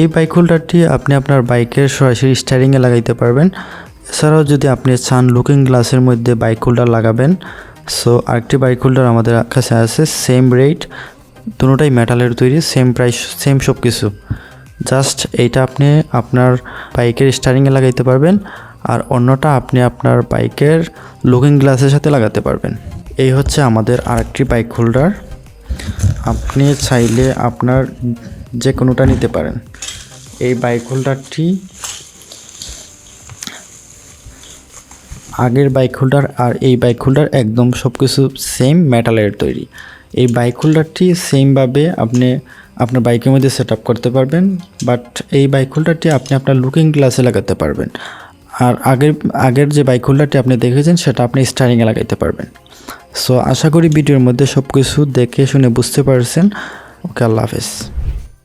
এই বাইক হোল্ডারটি আপনি আপনার বাইকের সরাসরি স্টারিংয়ে লাগাইতে পারবেন। এছাড়াও যদি আপনি চান লুকিং গ্লাসের মধ্যে বাইক হোল্ডার লাগাবেন সো আরেকটি বাইক হোল্ডার আমাদের কাছে আছে সেম রেট দুটোটাই মেটালের তৈরি সেম প্রাইস সেম সব কিছু জাস্ট এইটা আপনি আপনার বাইকের স্টারিংয়ে লাগাইতে পারবেন, আর অন্যটা আপনি আপনার বাইকের লুকিং গ্লাসের সাথে লাগাতে পারবেন। এই হচ্ছে আমাদের আরেকটি বাইক হোল্ডার আপনি চাইলে আপনার যে কোনোটা নিতে পারেন। এই বাইক হোল্ডারটি। আগের বাইক হোল্ডার আর এই বাইক হোল্ডার একদম সব কিছু সেম মেটালের তৈরি। এই বাইক হোল্ডারটি সেমভাবে আপনি আপনার বাইকের মধ্যে সেট করতে পারবেন বাট এই বাইক হোল্ডারটি আপনি আপনার লুকিং গ্লাসে লাগাতে পারবেন। আর আগের আগের যে বাইক হোল্ডারটি আপনি দেখেছেন, সেটা আপনি স্টারিংয়ে লাগাইতে পারবেন। সো আশা করি ভিডিওর মধ্যে সব কিছু দেখে শুনে বুঝতে পারছেন। ওকে, আল্লাহ হাফেজ।